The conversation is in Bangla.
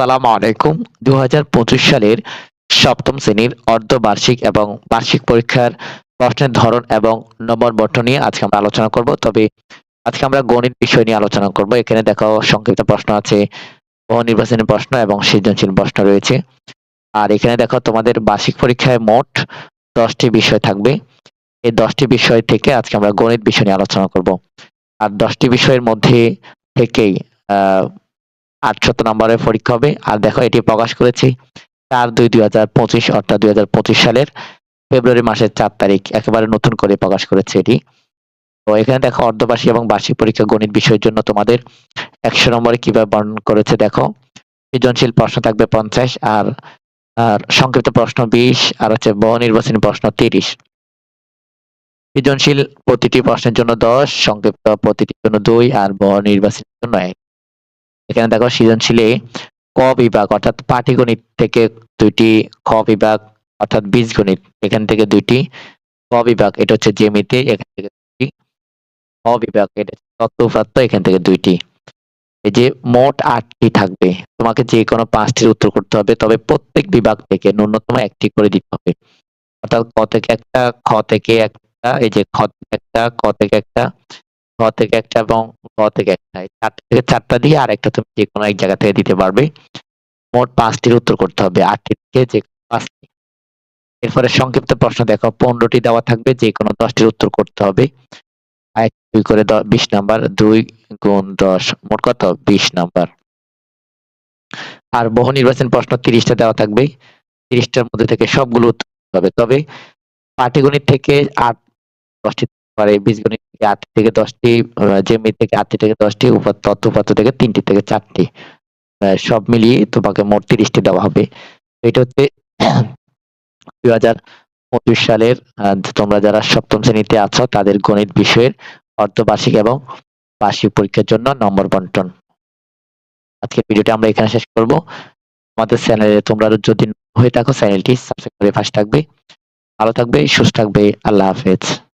আসসালামু আলাইকুম। দু হাজার পঁচিশ সালের সপ্তম শ্রেণির অর্ধবার্ষিক এবং বার্ষিক পরীক্ষার প্রশ্নের ধরন এবং নম্বর বন্টন নিয়ে আজকে আমরা আলোচনা করব। তবে আজকে আমরা গণিত বিষয় নিয়ে আলোচনা করব। এখানে দেখো সংক্ষিপ্ত প্রশ্ন আছে, বহু প্রশ্ন এবং সৃজনশীল প্রশ্ন রয়েছে। আর এখানে দেখো তোমাদের বার্ষিক পরীক্ষায় মোট দশটি বিষয় থাকবে। এই দশটি বিষয় থেকে আজকে আমরা গণিত বিষয় নিয়ে আলোচনা করব। আর দশটি বিষয়ের মধ্যে থেকেই আটশত নম্বরের পরীক্ষা হবে। আর দেখো, এটি প্রকাশ করেছি চার দুই দুই হাজার পঁচিশ, অর্থাৎ দুই হাজার পঁচিশ সালের ফেব্রুয়ারি মাসের চার তারিখ। একেবারে নতুন করে প্রকাশ করেছে এটি। তো এখানে দেখো, অর্ধবার্ষিক এবং বার্ষিক পরীক্ষা গণিত বিষয়ের জন্য তোমাদের একশো নম্বরে কীভাবে বর্ণন করেছে দেখো। সৃজনশীল প্রশ্ন থাকবে পঞ্চাশ, আর আর সংক্ষিপ্ত প্রশ্ন বিশ, আর হচ্ছে বহু নির্বাচনী প্রশ্ন তিরিশ। সৃজনশীল প্রতিটি প্রশ্নের জন্য দশ, সংক্ষিপ্ত প্রতিটির জন্য দুই, আর বহুনির্বাচনের জন্য এক। এখানে দেখো সৃজনশীলে ক বিভাগ, অর্থাৎ পাটিগণিত থেকে দুইটি খ বিভাগ, অর্থাৎ বীজগণিত, এখান থেকে দুইটি ক বিভাগ, এটা হচ্ছে জ্যামিতি, এখান থেকে দুইটি খ বিভাগ, এটা তত্ত্ব উপাত্ত এখান থেকে দুইটি। এই যে মোট আটটি থাকবে, তোমাকে যে কোনো পাঁচটির উত্তর করতে হবে, তবে প্রত্যেক বিভাগ থেকে ন্যূনতম একটি করে দিতে হবে। অর্থাৎ ক থেকে একটা, খ থেকে একটা, এই যে খ থেকে একটা, ক থেকে একটা থেকে একটা এবং গ থেকে একটা। চারটা থেকে চারটা দিয়ে আর একটা তুমি যে কোনো এক জায়গা থেকে দিতে পারবে। মোট পাঁচটির উত্তর করতে হবে। আটটি থেকে যে পাঁচটি। এরপরে সংক্ষিপ্ত প্রশ্ন দেখো। পনেরোটি দেওয়া থাকবে যে কোনো দশটির উত্তর করতে হবে। এক, দুই করে বিশ নাম্বার। দুই গুণ দশ, মোট কত? বিশ নাম্বার। আর বহু নির্বাচন প্রশ্ন তিরিশটা দেওয়া থাকবে। তিরিশটার মধ্যে থেকে সবগুলো উত্তর হবে। তবে পাটিগণিত থেকে আট, দশটি পারে বীজগণিত থেকে আট থেকে দশটি জেমি থেকে আটটি থেকে দশটি তথ্য উপাত্ত থেকে তিনটি থেকে চারটি। সব মিলিয়ে তোমাকে মোট তিরিশটি দেওয়া হবে। এটা হচ্ছে দুই হাজার পঁচিশ সালের তোমরা যারা সপ্তম শ্রেণীতে আছো, তাদের গণিত বিষয়ের অর্ধবার্ষিক এবং বার্ষিক পরীক্ষার জন্য নম্বর বন্টন। আজকের ভিডিওটা আমরা এখানে শেষ করব। আমাদের চ্যানেলে তোমরা যদি হয়ে থাকো, চ্যানেলটি সাবস্ক্রাইব করে পাশে থাকবে। ভালো থাকবে, সুস্থ থাকবে। আল্লাহ হাফেজ।